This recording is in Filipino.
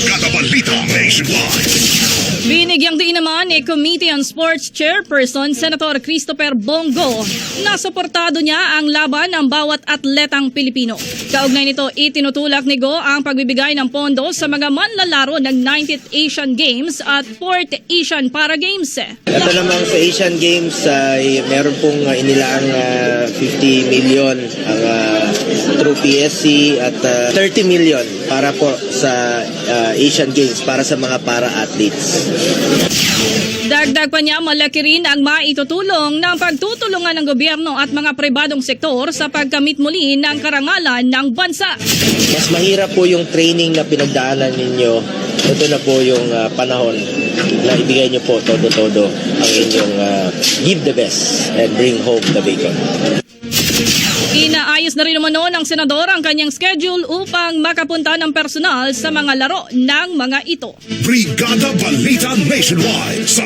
Brigada Balita Nationwide. Binigyang diin naman ni Committee on Sports Chairperson Senator Christopher Bongo na suportado niya ang laban ng bawat atletang Pilipino. Kaugnay nito, itinutulak ni Go ang pagbibigay ng pondo sa mga manlalaro ng 90th Asian Games at 4th Asian Para Games. Ito namang sa Asian Games ay meron pong uh, inilaang ah, 50 million ang ah, through PSC at ah, 30 million para po sa ah, Asian Games para sa mga para-athletes. Dagdag pa niya, malaki rin ang maitutulong ng pagtutulungan ng gobyerno at mga pribadong sektor sa pagkamit muli ng karangalan ng bansa. Mas mahirap po yung training na pinagdaanan ninyo. Ito na po yung ah, panahon na ibigay nyo po todo-todo ang inyong ah, give the best and bring home the bacon. Inaayos na rin naman noon ng senador ang kanyang schedule upang makapunta ng personal sa mga laro ng mga ito. Brigada Balita Nationwide sa